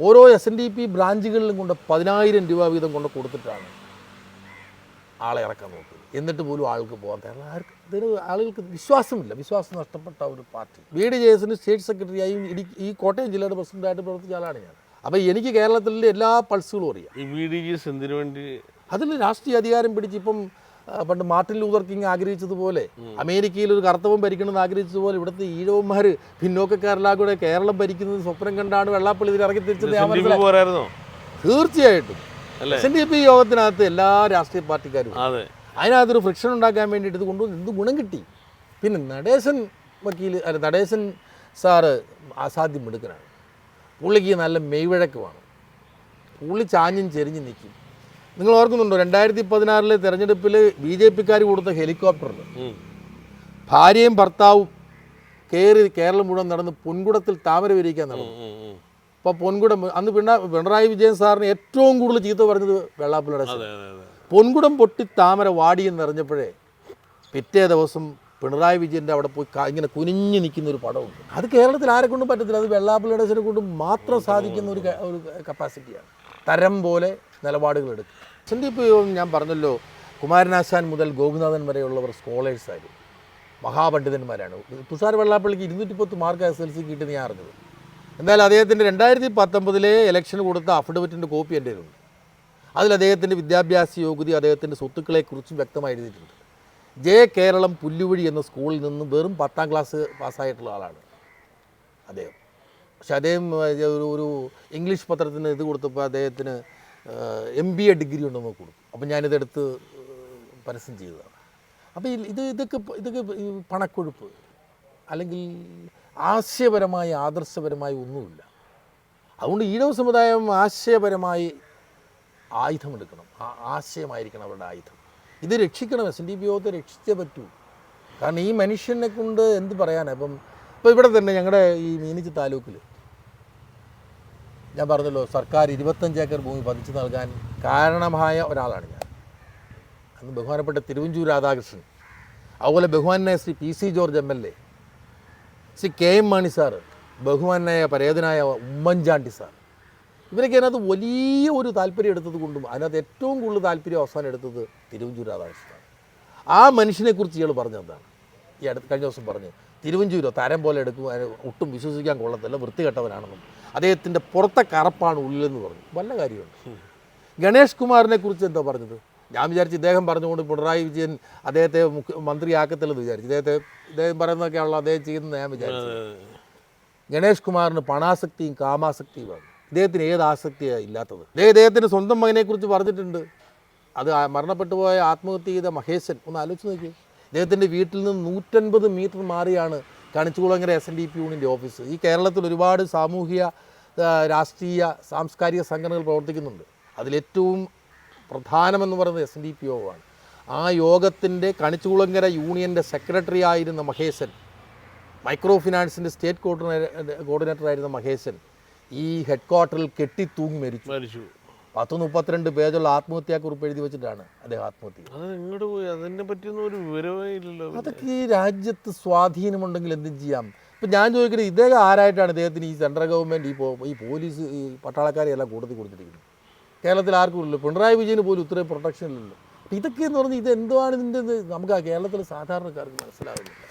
ഓരോ എസ് എൻ ഡി പി ബ്രാഞ്ചുകളിലും കൊണ്ട് പതിനായിരം രൂപ വീതം കൊണ്ട് കൊടുത്തിട്ടാണ് ആളെ ഇറക്കാൻ നോക്കി എന്നിട്ട് പോലും ആൾക്ക് പോകാൻ കാരണം ആർക്ക് ഇതിന് ആളുകൾക്ക് വിശ്വാസമില്ല. വിശ്വാസം നഷ്ടപ്പെട്ട ഒരു പാർട്ടി. ബി ഡി ജെ എസിന് സ്റ്റേറ്റ് സെക്രട്ടറിയായും ഇടി ഈ കോട്ടയം ജില്ലയുടെ പ്രസിഡന്റായിട്ട് പ്രവർത്തിച്ച ആളാണ് ഞാൻ. അപ്പോൾ എനിക്ക് കേരളത്തിലെ എല്ലാ പൾസുകളും അറിയാം. ഈ ബി ഡി ജി എസ് എന്തിനു വേണ്ടി? അതിൽ രാഷ്ട്രീയ അധികാരം പിടിച്ച് ഇപ്പം പണ്ട് മാർട്ടിൻ ലൂതർ കിങ് ആഗ്രഹിച്ചതുപോലെ അമേരിക്കയിൽ ഒരു കർത്തവം ഭരിക്കണമെന്ന് ആഗ്രഹിച്ചതുപോലെ ഇവിടുത്തെ ഈഴവന്മാർ പിന്നോക്കക്കാരെല്ലാം കൂടെ കേരളം ഭരിക്കുന്നത് സ്വപ്നം കണ്ടാണ് വെള്ളാപ്പള്ളി ഇതിൽ ഇറങ്ങി തിരിച്ചത്. തീർച്ചയായിട്ടും? എസ് എൻ ഡി പി യോഗത്തിനകത്ത് എല്ലാ രാഷ്ട്രീയ പാർട്ടിക്കാരും അതിനകത്തൊരു ഫ്രിക്ഷൻ ഉണ്ടാക്കാൻ വേണ്ടിയിട്ട് ഇത് കൊണ്ടുവന്ന് എന്ത് ഗുണം കിട്ടി? പിന്നെ നടേശൻ വക്കീൽ അല്ല നടേശൻ സാറ് അസാധ്യം മിടുക്കനാണ് പുള്ളിക്ക് നല്ല മെയ്വഴക്ക് വേണം. പുള്ളി ചാഞ്ഞും ചെരിഞ്ഞും നിൽക്കും നിങ്ങൾ ഓർക്കുന്നുണ്ടോ രണ്ടായിരത്തി പതിനാറിലെ തെരഞ്ഞെടുപ്പിൽ ബി ജെ പിക്കാർ കൊടുത്ത ഹെലികോപ്റ്ററിൽ. ഭാര്യയും ഭർത്താവും കയറി കേരളം മുഴുവൻ നടന്ന് പൊൻകുടത്തിൽ താമര വിരിക്കാൻ നടന്നു. അപ്പോൾ പൊൻകുടം അന്ന് പിണ പിണറായി വിജയൻ സാറിന് ഏറ്റവും കൂടുതൽ ചീത്ത പറഞ്ഞത് വെള്ളാപ്പള്ളിയുടെ പൊൻകുടം പൊട്ടി താമര വാടിയെന്ന് അറിഞ്ഞപ്പോഴേ പിറ്റേ ദിവസം പിണറായി വിജയന്റെ അവിടെ പോയി ഇങ്ങനെ കുനിഞ്ഞു നിൽക്കുന്ന ഒരു പടമുണ്ട്. അത് കേരളത്തിൽ ആരെ കൊണ്ടും പറ്റത്തില്ല. അത് വെള്ളാപ്പള്ളിയുടെ കൊണ്ട് മാത്രം സാധിക്കുന്ന ഒരു ഒരു കപ്പാസിറ്റിയാണ്. തരം പോലെ നിലപാടുകൾ എടുക്കും. സന്ദീപ് ഞാൻ പറഞ്ഞല്ലോ കുമാരനാശാൻ മുതൽ ഗോപിനാഥൻ വരെയുള്ളവർ സ്കോളേഴ്സായിരുന്നു. മഹാപണ്ഡിതന്മാരാണ്. തുഷാർ വെള്ളാപ്പള്ളിക്ക് ഇരുന്നൂറ്റി പത്ത് മാർക്ക് എസ് എൽ സി കിട്ടിയെന്ന് ഞാൻ അറിഞ്ഞത്. എന്നാൽ അദ്ദേഹത്തിന്റെ രണ്ടായിരത്തി പത്തൊമ്പതിലെ ഇലക്ഷൻ കൊടുത്ത അഫിഡവിറ്റിന്റെ കോപ്പി എന്റെ കയ്യിലുണ്ട്. അതിൽ അദ്ദേഹത്തിന്റെ വിദ്യാഭ്യാസ യോഗ്യത അദ്ദേഹത്തിന്റെ സ്വത്തുക്കളെക്കുറിച്ചും വ്യക്തമായി എഴുതിയിട്ടുണ്ട്. ജെ കേരളം പുല്ലുവഴി എന്ന സ്കൂളിൽ നിന്ന് വെറും പത്താം ക്ലാസ് പാസ്സായിട്ടുള്ള ആളാണ് അദ്ദേഹം. പക്ഷെ അദ്ദേഹം ഒരു ഇംഗ്ലീഷ് പത്രത്തിന് ഇത് കൊടുത്തപ്പോൾ അദ്ദേഹത്തിന് എം ബി എ ഡിഗ്രി ഉണ്ടെന്ന് കൊടുത്തു. അപ്പം ഞാനിതെടുത്ത് പരസ്യം ചെയ്തതാണ്. അപ്പോൾ ഇത് ഇതൊക്കെ ഇതൊക്കെ പണക്കൊഴുപ്പ് അല്ലെങ്കിൽ ആശയപരമായി ആദർശപരമായി ഒന്നുമില്ല. അതുകൊണ്ട് ഈഴവ സമുദായം ആശയപരമായി ആയുധമെടുക്കണം. ആ ആശയമായിരിക്കണം അവരുടെ ആയുധം. ഇത് രക്ഷിക്കണം എസ് എൻ ഡി പി യോഗത്തെ രക്ഷിച്ചേ പറ്റൂ. കാരണം ഈ മനുഷ്യനെ കൊണ്ട് എന്ത് പറയാനാണ് ഇപ്പം ഇപ്പോൾ ഇവിടെ തന്നെ ഞങ്ങളുടെ ഈ മീനിച്ച് താലൂക്കിൽ ഞാൻ പറഞ്ഞല്ലോ സർക്കാർ ഇരുപത്തഞ്ച് ഏക്കർ ഭൂമി പതിച്ചു നൽകാൻ കാരണമായ ഒരാളാണ് ഞാൻ. അന്ന് ബഹുമാനപ്പെട്ട തിരുവഞ്ചൂർ രാധാകൃഷ്ണൻ. അതുപോലെ ബഹുമാനായ Shri P C George M L A. Shri K M Mani sir ബഹുമാനായ പരേതനായ ഉമ്മൻചാണ്ടി സാർ. ഇവരൊക്കെ അതിനകത്ത് വലിയ ഒരു താല്പര്യം എടുത്തത് കൊണ്ടും അതിനകത്ത് ഏറ്റവും കൂടുതൽ താല്പര്യം അവസാനം എടുത്തത് തിരുവഞ്ചൂർ രാധാകൃഷ്ണനാണ്. ആ മനുഷ്യനെക്കുറിച്ച് ഇയാൾ പറഞ്ഞതാണ് ഈ അടുത്ത് കഴിഞ്ഞ ദിവസം പറഞ്ഞു തിരുവഞ്ചൂരോ തരം പോലെ എടുക്കും അതിന് ഒട്ടും വിശ്വസിക്കാൻ കൊള്ളത്തില്ല വൃത്തികെട്ടവനാണെന്നും. അദ്ദേഹത്തിന്റെ പുറത്തെ കറപ്പാണ് ഉള്ളിലെന്ന് പറഞ്ഞു. വല്ല കാര്യമുണ്ട്. ഗണേഷ് കുമാറിനെ കുറിച്ച് എന്താ പറഞ്ഞത്? ഞാൻ വിചാരിച്ച് ഇദ്ദേഹം പറഞ്ഞുകൊണ്ട് പിണറായി വിജയൻ അദ്ദേഹത്തെ മന്ത്രിയാക്കത്തില്ലെന്ന് വിചാരിച്ചു. ഇദ്ദേഹത്തെ ഇദ്ദേഹം പറയുന്നതൊക്കെയാണല്ലോ അദ്ദേഹം ചെയ്യുന്നത് ഞാൻ വിചാരിച്ചു ഗണേഷ് കുമാറിന് പണാസക്തിയും കാമാസക്തിയുമാണ്. ഇദ്ദേഹത്തിന് ഏത് ആസക്തിയാണ് ഇല്ലാത്തത്? ഇദ്ദേഹം ഇദ്ദേഹത്തിന്റെ സ്വന്തം മകനെക്കുറിച്ച് പറഞ്ഞിട്ടുണ്ട്. അത് മരണപ്പെട്ടു പോയ ആത്മഹത്യ ചെയ്ത മഹേശൻ ഒന്ന് ആലോചിച്ച് നോക്കി ഇദ്ദേഹത്തിന്റെ വീട്ടിൽ നിന്ന് നൂറ്റൻപത് മീറ്റർ മാറിയാണ് Kanichukulangara S N D P യൂണിന്റെ office. ഈ കേരളത്തിൽ ഒരുപാട് സാമൂഹിക രാഷ്ട്രീയ സാംസ്കാരിക സംഘടനകൾ പ്രവർത്തിക്കുന്നുണ്ട്. അതിലേറ്റവും പ്രധാനമെന്ന് പറയുന്നത് എസ് എൻ ഡി പി യോഗമാണ് ആ യോഗത്തിന്റെ കണിച്ചുകുളങ്ങര യൂണിയന്റെ സെക്രട്ടറി ആയിരുന്ന മഹേശൻ മൈക്രോ ഫിനാൻസിന്റെ സ്റ്റേറ്റ് കോർഡിനേറ്റർ കോർഡിനേറ്റർ ആയിരുന്ന മഹേശൻ ഈ ഹെഡ് ക്വാർട്ടറിൽ കെട്ടിത്തൂങ്ങി മരിച്ചു. മരിച്ചു. പത്ത് മുപ്പത്തിരണ്ട് പേജുള്ള ആത്മഹത്യാക്കുറിപ്പ് എഴുതി വെച്ചിട്ടാണ് അദ്ദേഹം ആത്മഹത്യ അത് പോയി? അതിനെ പറ്റിയൊന്നും ഒരു വിവരമേ ഇല്ലല്ലോ അതൊക്കെ ഈ രാജ്യത്ത് സ്വാധീനമുണ്ടെങ്കിൽ എന്തും ചെയ്യാം. ഇപ്പം ഞാൻ ചോദിക്കുന്നത് ഇദ്ദേഹം ആരായിട്ടാണ് ഇദ്ദേഹത്തിന് ഈ സെൻട്രൽ ഗവൺമെന്റ് ഈ ഈ പോലീസ് ഈ പട്ടാളക്കാരെ എല്ലാം കൂടുതൽ കൊടുത്തിരിക്കുന്നത്? കേരളത്തിൽ ആർക്കും ഇല്ലല്ലോ. പിണറായി വിജയന് പോലും ഇത്രയും പ്രൊട്ടക്ഷൻ ഇല്ലല്ലോ. അപ്പം ഇതൊക്കെ എന്ന് പറഞ്ഞാൽ ഇത് എന്തുവാണ് ഇതിന്റെ ഇത്? നമുക്ക് ആ കേരളത്തിലെ സാധാരണക്കാർക്ക് മനസ്സിലാവുന്നില്ല.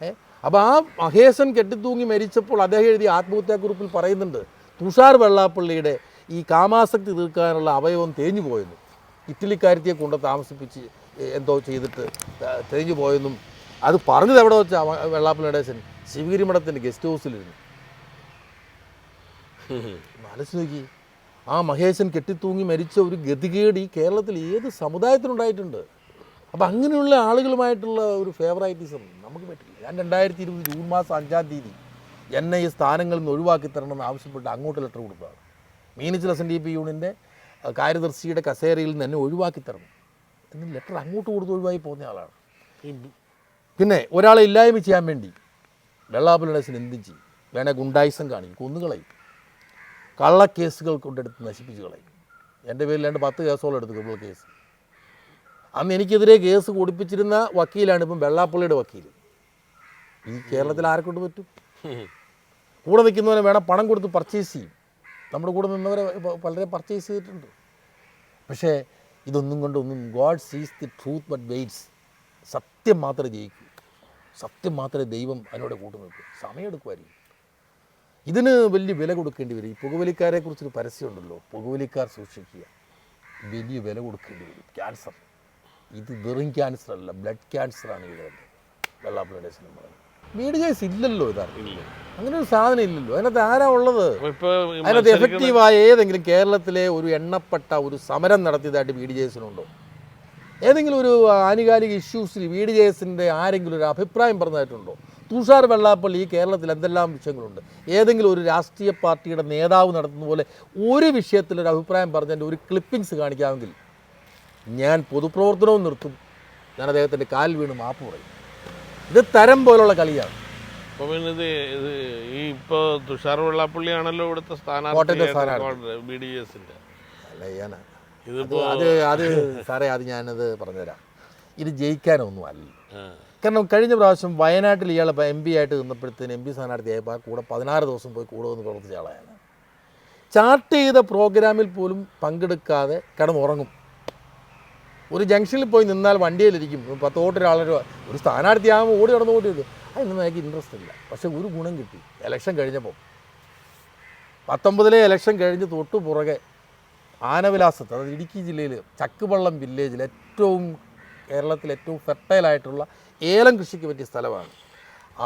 ഏ? അപ്പോൾ ആ മഹേശൻ കെട്ടിത്തൂങ്ങി മരിച്ചപ്പോൾ അദ്ദേഹം എഴുതിയ ആത്മഹത്യാക്കുറിപ്പിൽ പറയുന്നുണ്ട് തുഷാർ വെള്ളാപ്പള്ളിയുടെ ഈ കാമാസക്തി തീർക്കാനുള്ള അവയവം തേഞ്ഞു പോയെന്നും ഇറ്റലിക്കാരത്തിയെ കൊണ്ട് താമസിപ്പിച്ച് എന്തോ ചെയ്തിട്ട് തേഞ്ഞു പോയെന്നും അത് പറഞ്ഞത് എവിടെ വെച്ചാൽ വെള്ളാപ്പള്ളിയുടെ നടേശൻ? ശിവഗിരി മഠത്തിന്റെ ഗസ്റ്റ് ഹൗസിലിരുന്നു. മനസ്സ് നോക്കി. ആ മഹേശൻ കെട്ടിത്തൂങ്ങി മരിച്ച ഒരു ഗതികേട് ഈ കേരളത്തിൽ ഏത് സമുദായത്തിനുണ്ടായിട്ടുണ്ട്? അപ്പം അങ്ങനെയുള്ള ആളുകളുമായിട്ടുള്ള ഒരു ഫേവറൈറ്റിസം നമുക്ക് പറ്റില്ല. ഞാൻ രണ്ടായിരത്തി ഇരുപത് ജൂൺ മാസം അഞ്ചാം തീയതി എന്നെ ഈ സ്ഥാനങ്ങളിൽ നിന്ന് ഒഴിവാക്കി തരണമെന്ന് ആവശ്യപ്പെട്ട് അങ്ങോട്ട് ലെറ്റർ കൊടുത്തതാണ്. Meenachil S N D P യൂണിന്റെ കാര്യദർശിയുടെ കസേരയിൽ നിന്ന് എന്നെ ഒഴിവാക്കി തരണം. എന്ന് ലെറ്റർ അങ്ങോട്ട് കൊടുത്ത് ഒഴിവായി പോകുന്ന ആളാണ്. പിന്നെ ഒരാളെ ഇല്ലായ്മ ചെയ്യാൻ വേണ്ടി വെള്ളാപ്പലടസിന് എന്തും ചെയ്യും? വേണേൽ ഗുണ്ടായിസം കാണിക്കും കൊന്നുകളയും. കള്ളക്കേസുകൾ കൊണ്ടെടുത്ത് നശിപ്പിച്ച് കളയും. എന്റെ പേരിൽ രണ്ട് പത്ത് കേസോളം എടുത്തു ക്രിമിനൽ കേസ്. അന്ന് എനിക്കെതിരെ കേസ് കൊടുപ്പിച്ചിരുന്ന വക്കീലാണ് ഇപ്പം വെള്ളാപ്പള്ളിയുടെ വക്കീൽ ഈ കേരളത്തിൽ ആരെ കൊണ്ട് പറ്റും? കൂടെ നിൽക്കുന്നവനെ വേണം പണം കൊടുത്ത് പർച്ചേസ് ചെയ്യും. നമ്മുടെ കൂടെ നിന്നവരെ പലരെ പർച്ചേസ് ചെയ്തിട്ടുണ്ട്. പക്ഷേ ഇതൊന്നും കൊണ്ടൊന്നും God sees the truth but waits സത്യം മാത്രമേ ജയിക്കൂ. സത്യം മാത്രമേ ദൈവം അതിനോട് കൂട്ടുനിൽക്കൂ. സമയമെടുക്കുമായിരിക്കും. ഇതിന് വലിയ വില കൊടുക്കേണ്ടി വരും. ഈ പുകവലിക്കാരെ കുറിച്ചൊരു പരസ്യമുണ്ടല്ലോ. പുകവലിക്കാർ സൂക്ഷിക്കുക. വലിയ വില കൊടുക്കേണ്ടി വരും. ക്യാൻസർ. ഇത് വെറും ക്യാൻസർ അല്ല ബ്ലഡ് ക്യാൻസറാണ് ഇത് വെള്ളാപ്പള്ളിയുടെ സിനിമ. വീട് കേസ് ഇല്ലല്ലോ ഇതാ ഇല്ല. അങ്ങനെ ഒരു സാധനം ഇല്ലല്ലോ. അതിനകത്ത് ആരാ ഉള്ളത്? അതിനകത്ത് എഫക്റ്റീവായ ഏതെങ്കിലും കേരളത്തിലെ ഒരു എണ്ണപ്പെട്ട ഒരു സമരം നടത്തിയതായിട്ട് ബി ഡി ജെസിനുണ്ടോ ഏതെങ്കിലും ഒരു ആനുകാലിക ഇഷ്യൂസിൽ ബി ഡി ജെ ആരെങ്കിലും ഒരു അഭിപ്രായം പറഞ്ഞതായിട്ടുണ്ടോ? തുഷാർ വെള്ളാപ്പള്ളി ഈ കേരളത്തിൽ എന്തെല്ലാം വിഷയങ്ങളുണ്ട്? ഏതെങ്കിലും ഒരു രാഷ്ട്രീയ പാർട്ടിയുടെ നേതാവ് നടത്തുന്ന പോലെ ഒരു വിഷയത്തിൽ ഒരു അഭിപ്രായം പറഞ്ഞതിന്റെ ഒരു ക്ലിപ്പിംഗ്സ് കാണിക്കാമെങ്കിൽ ഞാൻ പൊതുപ്രവർത്തനവും നിർത്തും. ഞാൻ അദ്ദേഹത്തിന്റെ കാൽ വീണ് മാപ്പ് പറയും. ഇത് തരം പോലുള്ള കളിയാണ്. അപ്പോൾ പിന്നെ ഇത് ഇത് ഈ ഇപ്പൊ തുഷാർ വെള്ളാപ്പള്ളിയാണല്ലോ ഇവിടുത്തെ സ്ഥാനാർത്ഥി ബി ഡി അത് അത് സാറേ അത് ഞാനത് പറഞ്ഞുതരാം. ഇത് ജയിക്കാനൊന്നും അല്ല കാരണം കഴിഞ്ഞ പ്രാവശ്യം വയനാട്ടിൽ ഇയാൾ എം പി ആയിട്ട് നിന്നപ്പോഴത്തേന് എം പി സ്ഥാനാർത്ഥിയായപ്പോൾ ആ കൂടെ പതിനാറ് ദിവസം പോയി കൂടെ വന്ന് പ്രവർത്തിച്ച ആളാണ് ചാർട്ട് ചെയ്ത പ്രോഗ്രാമിൽ പോലും പങ്കെടുക്കാതെ കിടന്നുറങ്ങും. ഒരു ജംഗ്ഷനിൽ പോയി നിന്നാൽ വണ്ടിയിലിരിക്കും. പത്ത് വോട്ട് ഒരാളൊരു ഒരു സ്ഥാനാർത്ഥിയാകുമ്പോൾ ഓടി കിടന്ന് വോട്ട് ചെയ്തു അതിനൊന്നും എനിക്ക് ഇൻട്രസ്റ്റ് ഇല്ല. പക്ഷേ ഒരു ഗുണം കിട്ടി. ഇലക്ഷൻ കഴിഞ്ഞപ്പോൾ പത്തൊമ്പതിലെ ഇലക്ഷൻ കഴിഞ്ഞ് തൊട്ടു പുറകെ ആനവിലാസത്ത് അതായത് ഇടുക്കി ജില്ലയിൽ ചക്കുവള്ളം വില്ലേജിൽ ഏറ്റവും കേരളത്തിൽ ഏറ്റവും ഫെർട്ടൈലായിട്ടുള്ള ഏലം കൃഷിക്ക് പറ്റിയ സ്ഥലമാണ്.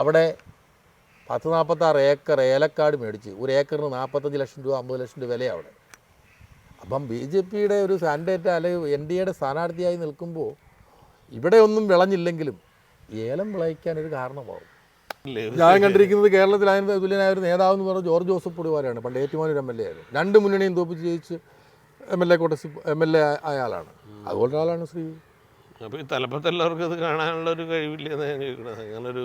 അവിടെ പത്ത് നാൽപ്പത്താറ് ഏക്കർ ഏലക്കാട് മേടിച്ച് ഒരു ഏക്കറിന് നാൽപ്പത്തഞ്ച് ലക്ഷം രൂപ അമ്പത് ലക്ഷം രൂപ വിലയാണ് അവിടെ. അപ്പം ബി ജെ പിയുടെ ഒരു സാൻഡേറ്റ് അല്ലെങ്കിൽ എൻ ഡി എയുടെ സ്ഥാനാർത്ഥിയായി നിൽക്കുമ്പോൾ ഇവിടെ ഒന്നും വിളഞ്ഞില്ലെങ്കിലും ഏലം വിളയിക്കാൻ ഒരു കാരണമാവും. ഞാൻ കണ്ടിരിക്കുന്നത് കേരളത്തിൽ അതിന് തുല്യനായ ഒരു നേതാവ് എന്ന് പറഞ്ഞാൽ ജോർജ് ജോസഫ് പൊടിവാരാണ്. പണ്ട് ഏറ്റുമാനൂർ എം എൽ എ ആയിരുന്നു. രണ്ട് മുന്നണിയും തോപ്പിച്ച് ജയിച്ച് എം എൽ എ കോട്ടസി എം എൽ എ ആയ ആളാണ്. അതുപോലെ ആളാണ് ശ്രീ അപ്പൊ ഈ തലപ്പത്തുള്ളവർക്ക് ഇത് കാണാനുള്ള ഒരു കഴിവില്ലെന്ന് ഞാൻ ചോദിക്കണത് അങ്ങനൊരു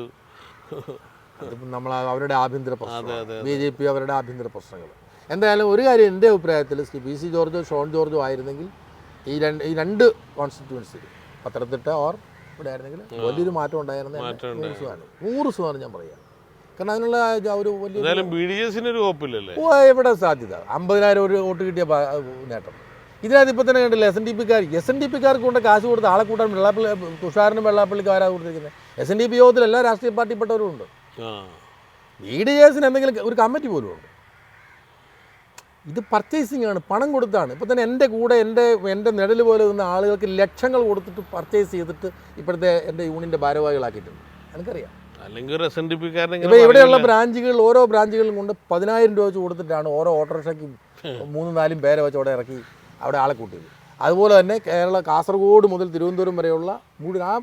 നമ്മൾ അവരുടെ ആഭ്യന്തര പ്രശ്നം പ്രശ്നങ്ങൾ അതെ, ബി ജെ പി അവരുടെ ആഭ്യന്തര പ്രശ്നങ്ങൾ എന്തായാലും ഒരു കാര്യം എന്റെ അഭിപ്രായത്തിൽ ശ്രീ പി സി ജോർജോ ഷോൺ ജോർജോ ആയിരുന്നെങ്കിൽ ഈ രണ്ട് ഈ രണ്ട് കോൺസ്റ്റിറ്റ്യുവൻസി പത്തനംതിട്ട ഓർ ഇവിടെ ആയിരുന്നെങ്കിൽ വലിയൊരു മാറ്റം ഉണ്ടായിരുന്ന. നൂറ് ശതമാനം നൂറ് ശതമാനം ഞാൻ പറയാം. കാരണം അതിനുള്ള ഒരു വലിയ ബി ഡി എസിന് ഒരു എവിടെ സാധ്യത. അമ്പതിനായിരം ഒരു വോട്ട് കിട്ടിയ നേട്ടം. ഇതിനകത്ത് ഇപ്പം തന്നെ കണ്ടില്ല എസ് എൻ ഡി പിക്കാർ എസ് എൻ ഡി പിക്കാർക്ക് കൊണ്ട് കാശ് കൊടുത്ത് ആളെ കൂട്ടാൻ വെള്ളാപ്പള്ളി തുഷാറിനും വെള്ളാപ്പള്ളിക്ക് ആരാ കൊടുത്തിരിക്കുന്നത് എസ് എൻ ഡി പി യോഗത്തിൽ എല്ലാ രാഷ്ട്രീയ പാർട്ടിപ്പെട്ടവരും ഉണ്ട്. ബി ഡി എസിന് എന്തെങ്കിലും ഒരു കമ്മിറ്റി പോലും ഉണ്ട്. ഇത് പർച്ചേസിംഗ് ആണ് പണം കൊടുത്താണ്. ഇപ്പോൾ തന്നെ എന്റെ കൂടെ എന്റെ എന്റെ നിഴൽ പോലെ നിന്ന ആളുകൾക്ക് ലക്ഷങ്ങൾ കൊടുത്തിട്ട് പർച്ചേസ് ചെയ്തിട്ട് ഇപ്പോഴത്തെ എന്റെ യൂണിയന്റെ ഭാരവാഹികളാക്കിയിട്ടുണ്ട്. എനിക്കറിയാം അല്ലെങ്കിൽ ഒരു എസ് എൻ ഡി പിക്കാരനെ ഇപ്പോൾ ഇവിടെയുള്ള ബ്രാഞ്ചുകൾ ഓരോ ബ്രാഞ്ചുകളിലും കൊണ്ട് പതിനായിരം രൂപ വെച്ച് കൊടുത്തിട്ടാണ് ഓരോ ഓട്ടോറിക്ഷയ്ക്കും മൂന്നും നാലും പേരെ വെച്ച് അവിടെ ഇറക്കി അവിടെ ആളെ കൂട്ടിയത്. അതുപോലെ തന്നെ കേരള കാസർഗോഡ് മുതൽ തിരുവനന്തപുരം വരെയുള്ള മുഴുവൻ ആ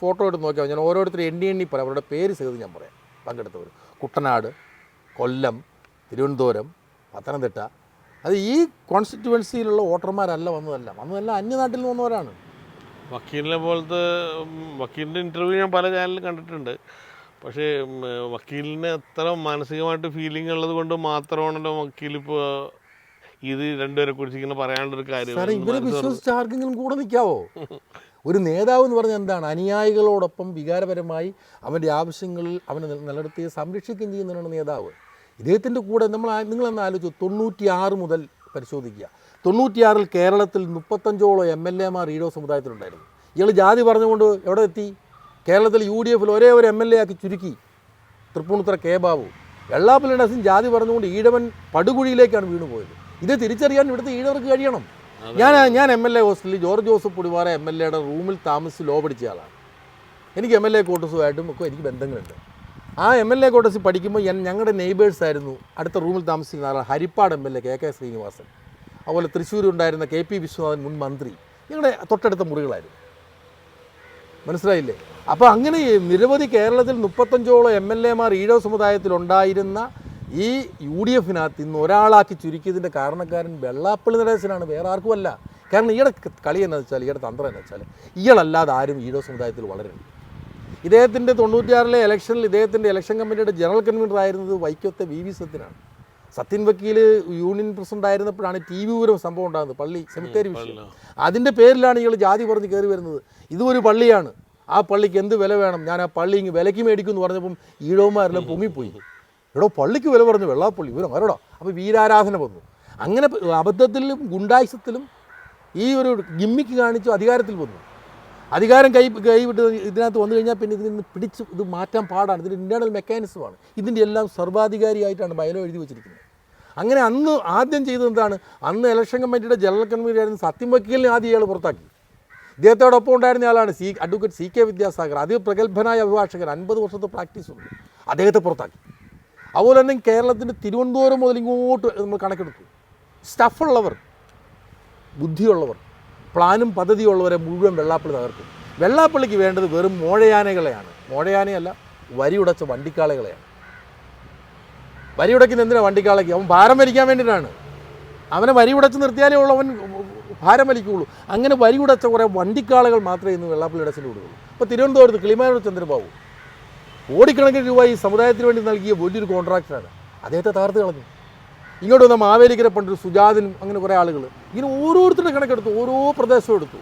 ഫോട്ടോ എടുത്ത് നോക്കിയാൽ. ഞാൻ ഓരോരുത്തരും എണ്ണി എണ്ണി പറയാം. അവരുടെ പേര് ചെയ്ത് ഞാൻ പറയാം. പങ്കെടുത്തവർ. കുട്ടനാട് കൊല്ലം തിരുവനന്തപുരം പത്തനംതിട്ട. അത് ഈ കോൺസ്റ്റിറ്റ്യുവൻസിയിലുള്ള വോട്ടർമാരല്ല വന്നതല്ല. വന്നതല്ല അന്യനാട്ടിൽ നിന്ന് വന്നവരാണ്. വക്കീലിനെ പോലത്തെ വക്കീലിന്റെ ഇന്റർവ്യൂ ഞാൻ പല ചാനലിലും കണ്ടിട്ടുണ്ട്. പക്ഷേ വക്കീലിന് അത്ര മാനസികമായിട്ട് ഫീലിംഗ് ഉള്ളത് കൊണ്ട് മാത്രമാണല്ലോ വക്കീൽ ഇപ്പോൾ ഇത് രണ്ടുപേരെ കുറിച്ച് ഇങ്ങനെ പറയാനുള്ളൊരു കാര്യം ഇവരെ. വിശ്വസിച്ച് ആർക്കെങ്കിലും കൂടെ നിൽക്കാവോ? ഒരു നേതാവ് എന്ന് പറഞ്ഞാൽ എന്താണ്? അനുയായികളോടൊപ്പം വികാരപരമായി അവന്റെ ആവശ്യങ്ങളിൽ അവനെ നില- നിലനിർത്തി സംരക്ഷിക്കുകയും ചെയ്യുന്നതാണ് നേതാവ്. ഇദ്ദേഹത്തിന്റെ കൂടെ നമ്മൾ നിങ്ങൾ നിങ്ങളെന്ന് ആലോചിച്ചു തൊണ്ണൂറ്റിയാറ് മുതൽ പരിശോധിക്കുക. തൊണ്ണൂറ്റിയാറിൽ കേരളത്തിൽ മുപ്പത്തഞ്ചോളം എം എൽ എമാർ ഈഴോ സമുദായത്തിലുണ്ടായിരുന്നു. ഇയാൾ ജാതി പറഞ്ഞുകൊണ്ട് എവിടെ എത്തി? കേരളത്തിൽ യു ഡി എഫിൽ ഒരേ ഒരു എം എൽ എ ആക്കി ചുരുക്കി. തൃപ്പൂണിത്തുറ കെ ബാബു. വെള്ളാപ്പള്ളി ജാതി പറഞ്ഞുകൊണ്ട് ഈഴവൻ പടുകുഴിയിലേക്കാണ് വീണുപോയത്. ഇത് തിരിച്ചറിയാൻ ഇവിടുത്തെ ഈഴവർക്ക് കഴിയണം. ഞാൻ ഞാൻ എം എൽ എ ഹോസ്റ്റലിൽ George Joseph Pudivara M L എയുടെ റൂമിൽ താമസിച്ച് ലോ പഠിച്ച ആളാണ്. എനിക്ക് എം എൽ എ കോട്ടസുമായിട്ടും ഒക്കെ എനിക്ക് ബന്ധങ്ങളുണ്ട്. ആ എം എൽ എ കോട്ടസിൽ പഠിക്കുമ്പോൾ ഞാൻ ഞങ്ങളുടെ നെയ്ബേഴ്സ് ആയിരുന്നു. അടുത്ത റൂമിൽ താമസിക്കുന്ന ആളാണ്. Harippad M L A K K Sreenivasan. അതുപോലെ തൃശ്ശൂരുണ്ടായിരുന്ന കെ പി വിശ്വനാഥൻ മുൻ മന്ത്രി. ഞങ്ങളുടെ തൊട്ടടുത്ത മുറികളായിരുന്നു. മനസ്സിലായില്ലേ? അപ്പോൾ അങ്ങനെ നിരവധി കേരളത്തിൽ മുപ്പത്തഞ്ചോളം എം എൽ എമാർ ഈഴവ സമുദായത്തിലുണ്ടായിരുന്ന ഈ യു ഡി എഫിനകത്ത് ഇന്ന് ഒരാളാക്കി ചുരുക്കിയതിന്റെ കാരണക്കാരൻ വെള്ളാപ്പള്ളി നടേശനാണ് വേറെ ആർക്കുമല്ല കാരണം ഈയുടെ കളി എന്ന് വെച്ചാൽ ഈയുടെ തന്ത്രം എന്ന് വെച്ചാൽ ഇയാളല്ലാതെ ആരും ഈഴവ സമുദായത്തിൽ വളരുന്നു ഇദ്ദേഹത്തിന്റെ തൊണ്ണൂറ്റിയാറിലെ ഇലക്ഷനിൽ ഇദ്ദേഹത്തിന്റെ ഇലക്ഷൻ കമ്മിറ്റിയുടെ ജനറൽ കൺവീനർ ആയിരുന്നത് വൈക്കത്തെ വി വി സത്യനാണ്. സത്യൻ വക്കീൽ യൂണിയൻ പ്രസിഡന്റ് ആയിരുന്നപ്പോഴാണ് ടി വി പൂരം സംഭവം ഉണ്ടാകുന്നത് പള്ളി സെമിത്തേരി വിഷയം. അതിന്റെ പേരിലാണ് ഇയാൾ ജാതി പറഞ്ഞ് കയറി വരുന്നത്. ഇതൊരു പള്ളിയാണ്. ആ പള്ളിക്ക് എന്ത് വില വേണം? ഞാൻ ആ പള്ളി ഇങ്ങ് വിലയ്ക്ക് മേടിക്കും എന്ന് പറഞ്ഞപ്പം ഈഴവന്മാരെല്ലാം പൊങ്ങിപ്പോയി. എടോ പള്ളിക്ക് വില പറഞ്ഞു വെള്ളാപ്പള്ളി ഇവരും വരടോ അപ്പോൾ വീരാരാധന വന്നു. അങ്ങനെ അബദ്ധത്തിലും ഗുണ്ടായുസത്തിലും ഈ ഒരു ഗിമ്മിക്ക് കാണിച്ചു അധികാരത്തിൽ വന്നു. അധികാരം കൈ കൈവിട്ട് ഇതിനകത്ത് വന്നു കഴിഞ്ഞാൽ പിന്നെ ഇതിൽ നിന്ന് പിടിച്ച് ഇത് മാറ്റാൻ പാടാണ്. ഇതിന്റെ ഇന്റേർണൽ മെക്കാനിസമാണ് ഇതിന്റെ എല്ലാം സർവാധികാരിയായിട്ടാണ് ബയലോ എഴുതി വെച്ചിരിക്കുന്നത്. അങ്ങനെ അന്ന് ആദ്യം ചെയ്തത് എന്താണ്? അന്ന് ഇലക്ഷൻ കമ്മിറ്റിയുടെ ജനറൽ കൺവീനർ ആയിരുന്ന സത്യം വക്കീലിനെ ആദ്യം ഇയാൾ പുറത്താക്കി. ഇദ്ദേഹത്തോടൊപ്പം ഉണ്ടായിരുന്ന ആളാണ് C advocate C K Vidyasagar. അത് പ്രഗത്ഭനായ അഭിഭാഷകൻ അൻപത് വർഷത്തെ പ്രാക്ടീസ് ഉണ്ട്. അദ്ദേഹത്തെ പുറത്താക്കി. അതുപോലെ തന്നെ കേരളത്തിന്റെ തിരുവനന്തപുരം മുതൽ ഇങ്ങോട്ട് നമ്മൾ കണക്കെടുത്തു. സ്റ്റഫുള്ളവർ ബുദ്ധിയുള്ളവർ പ്ലാനും പദ്ധതിയുള്ളവരെ മുഴുവൻ വെള്ളാപ്പള്ളി തകർക്കും വെള്ളാപ്പള്ളിക്ക് വേണ്ടത് വെറും മോഴയാനകളെയാണ്. മോഴയാനയല്ല വരിയുടച്ച വണ്ടിക്കാളകളെയാണ്. വരിയുടയ്ക്കുന്ന എന്തിനാണ് വണ്ടിക്കാളയ്ക്ക് അവൻ ഭാരം വലിക്കാൻ വേണ്ടിയിട്ടാണ്. അവനെ വരി ഉടച്ച് നിർത്തിയാലേ ഉള്ളൂ അവൻ ഭാരം വലിക്കുകയുള്ളൂ അങ്ങനെ വരി ഉടച്ച കുറേ വണ്ടിക്കാളകൾ മാത്രമേ ഇന്ന് വെള്ളാപ്പള്ളി ഇടച്ചിൽ വിടുകയുള്ളൂ അപ്പോൾ തിരുവനന്തപുരത്ത് കിളിമാനൂർ ചന്ദ്രബാബു കോടിക്കണക്കിന് രൂപ ഈ സമുദായത്തിന് വേണ്ടി നൽകിയ വലിയൊരു കോൺട്രാക്ടറാണ് അദ്ദേഹത്തെ തകർത്ത് കളഞ്ഞു. ഇങ്ങോട്ട് വന്ന മാവേലിക്കര പണ്ടൊരു സുജാതിനും അങ്ങനെ കുറേ ആളുകൾ ഇങ്ങനെ ഓരോരുത്തരുടെ കണക്കെടുത്തു ഓരോ പ്രദേശവും എടുത്തു.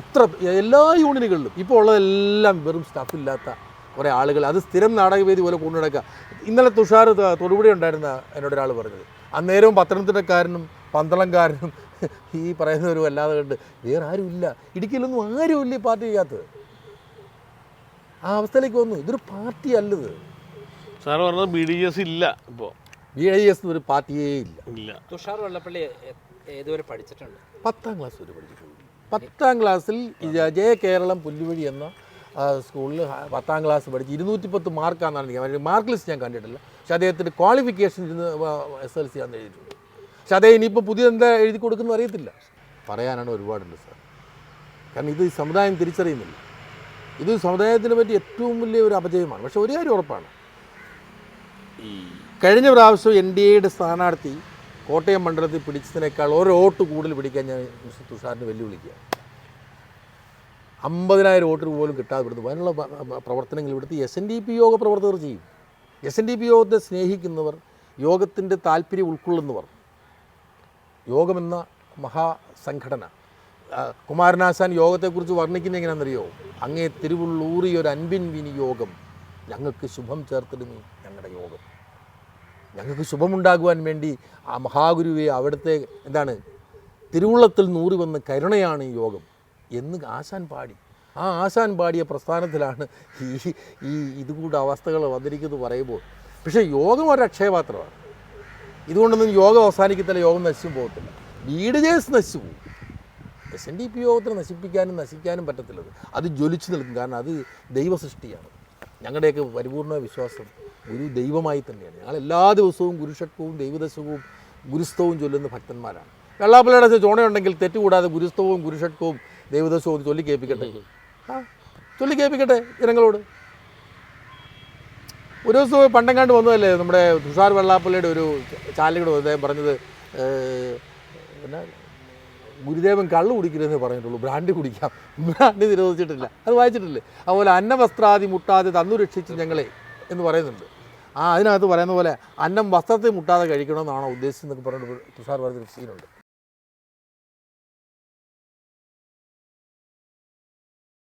എത്ര എല്ലാ യൂണിയനുകളിലും. ഇപ്പോൾ ഉള്ളതെല്ലാം വെറും സ്റ്റാഫില്ലാത്ത കുറേ ആളുകൾ അത് സ്ഥിരം നാടകവേദി പോലെ കൊണ്ടു നടക്കുക. ഇന്നലെ തുഷാർ തൊടുപുഴ ഉണ്ടായിരുന്ന എന്നോട് ഒരാൾ പറഞ്ഞത്. അന്നേരവും പത്തനംതിട്ടക്കാരനും പന്തളംകാരനും ഈ പറയുന്നവരും അല്ലാതെ കണ്ട് വേറെ ആരുമില്ല. ഇടുക്കിയിലൊന്നും ആരുമില്ല ഈ പാർട്ടിക്കകത്ത്. ആ അവസ്ഥയിലേക്ക് വന്നു. ഇതൊരു പാർട്ടി അല്ലത് സാറ് പറഞ്ഞത് ബി ഡി എസ് ഇല്ല ഇപ്പോൾ ബി ഐ എസ് ഒരു പാർട്ടിയേ ഇല്ല. ഇല്ല. തുഷാർ വെള്ളപ്പള്ളി ഏതുവരെ പഠിച്ചിട്ടുണ്ട്? പത്താം ക്ലാസ് വരെ പഠിച്ചിട്ടുണ്ട്. പത്താം ക്ലാസ്സിൽ ജയ കേരളം പുല്ലുവഴി എന്ന സ്കൂളിൽ പത്താം ക്ലാസ് പഠിച്ച് ഇരുന്നൂറ്റി പത്ത് മാർക്കാണെന്നാണ് എനിക്ക് പറഞ്ഞത്. മാർക്ക് ലിസ്റ്റ് ഞാൻ കണ്ടിട്ടില്ല. പക്ഷെ അദ്ദേഹത്തിന്റെ ക്വാളിഫിക്കേഷൻ ഇരുന്ന് എസ് എൽ സി ആണെന്ന് എഴുതിയിട്ടുണ്ട്. പക്ഷെ അതേ ഇനിയിപ്പോൾ പുതിയ എന്താ എഴുതി കൊടുക്കുന്നു അറിയത്തില്ല. പറയാനാണ് ഒരുപാടുണ്ട് സാർ. കാരണം ഇത് ഈ സമുദായം തിരിച്ചറിയുന്നില്ല. ഇത് സമുദായത്തിനെ പറ്റി ഏറ്റവും വലിയ ഒരു അപജയമാണ്. പക്ഷെ ഒരു കാര്യം ഉറപ്പാണ്. ഈ കഴിഞ്ഞ പ്രാവശ്യം എൻ ഡി എയുടെ സ്ഥാനാർത്ഥി കോട്ടയം മണ്ഡലത്തിൽ പിടിച്ചതിനേക്കാൾ ഒരു വോട്ട് കൂടുതൽ പിടിക്കാൻ ഞാൻ മിസ്റ്റർ തുഷാറിന് വെല്ലുവിളിക്കുക. അമ്പതിനായിരം വോട്ട് പോലും കിട്ടാതെ ഇവിടുന്ന് അതിനുള്ള പ്രവർത്തനങ്ങൾ ഇവിടുത്തെ എസ് എൻ ഡി പി യോഗ പ്രവർത്തകർ ചെയ്യും. എസ് എൻ ഡി പി യോഗത്തെ സ്നേഹിക്കുന്നവർ യോഗത്തിന്റെ താല്പര്യം ഉൾക്കൊള്ളുന്നവർ യോഗമെന്ന മഹാസംഘടന കുമാരനാശാൻ യോഗത്തെക്കുറിച്ച് വർണിക്കുന്ന എങ്ങനെയാണെന്നറിയോ? അങ്ങേ തിരുവുള്ളൂറി ഒരു അൻപിൻ വിനിയോഗം ഞങ്ങൾക്ക് ശുഭം ചേർത്തിടുമേ ഞങ്ങളുടെ യോഗം. ഞങ്ങൾക്ക് ശുഭമുണ്ടാകുവാൻ വേണ്ടി ആ മഹാഗുരുവെ അവിടുത്തെ എന്താണ്? തിരുവുള്ളത്തിൽ നൂറി വന്ന് കരുണയാണ് ഈ യോഗം. എന്ന് ആശാൻ പാടി. ആ ആശാൻ പാടിയ പ്രസ്ഥാനത്തിലാണ് ഈ ഈ ഇതുകൂടെ അവസ്ഥകൾ വന്നിരിക്കുന്നത് പറയുമ്പോൾ. പക്ഷേ യോഗം ഒരു അക്ഷയപാത്രമാണ് ഇതുകൊണ്ടൊന്നും യോഗം അവസാനിക്കത്തില്ല യോഗം നശിച്ചു പോകത്തില്ല. ബീഡ് ജേസ് നശിച്ചു പോകും എസ് എൻ ഡി പി യോഗത്തിന് നശിപ്പിക്കാനും നശിക്കാനും പറ്റത്തില്ലത്. അത്. ജ്വലിച്ചു നിൽക്കും. കാരണം അത് ദൈവസൃഷ്ടിയാണ്. ഞങ്ങളുടെയൊക്കെ പരിപൂർണ വിശ്വാസം ഗുരു ദൈവമായി തന്നെയാണ്. ഞങ്ങൾ എല്ലാ ദിവസവും ഗുരുഷത്വവും ദൈവദശകവും ഗുരുസ്തവും ചൊല്ലുന്ന ഭക്തന്മാരാണ്. വെള്ളാപ്പള്ളിയുടെ ചോണയുണ്ടെങ്കിൽ തെറ്റുകൂടാതെ ഗുരുസ്തവും ഗുരുഷത്വവും ദൈവദശവും ചൊല്ലി കേൾപ്പിക്കട്ടെ ആ ചൊല്ലി കേൾപ്പിക്കട്ടെ ജനങ്ങളോട്? ഒരു ദിവസം പണ്ടെങ്ങാണ്ട് വന്നതല്ലേ നമ്മുടെ തുഷാർ വെള്ളാപ്പള്ളിയുടെ ഒരു ചാനലിലൂടെ അദ്ദേഹം പറഞ്ഞത് എന്നാ? ഗുരുദേവൻ കള്ളു കുടിക്കരുതെന്ന് പറഞ്ഞിട്ടുള്ളൂ. ബ്രാൻഡ് കുടിക്കാം. ബ്രാൻഡ് നിരോധിച്ചിട്ടില്ല. അത് വായിച്ചിട്ടില്ലേ? അതുപോലെ അന്നവസ്ത്രാദി മുട്ടാതെ തന്നു രക്ഷിച്ച് ഞങ്ങളെ എന്ന് പറയുന്നുണ്ട്. ആ അതിനകത്ത് പറയുന്ന പോലെ അന്നം വസ്ത്രത്തെ മുട്ടാതെ കഴിക്കണമെന്നാണോ ഉദ്ദേശിച്ചതെന്നൊക്കെ പറഞ്ഞിട്ട് തുഷാർ പറഞ്ഞൊരു സീനുണ്ട്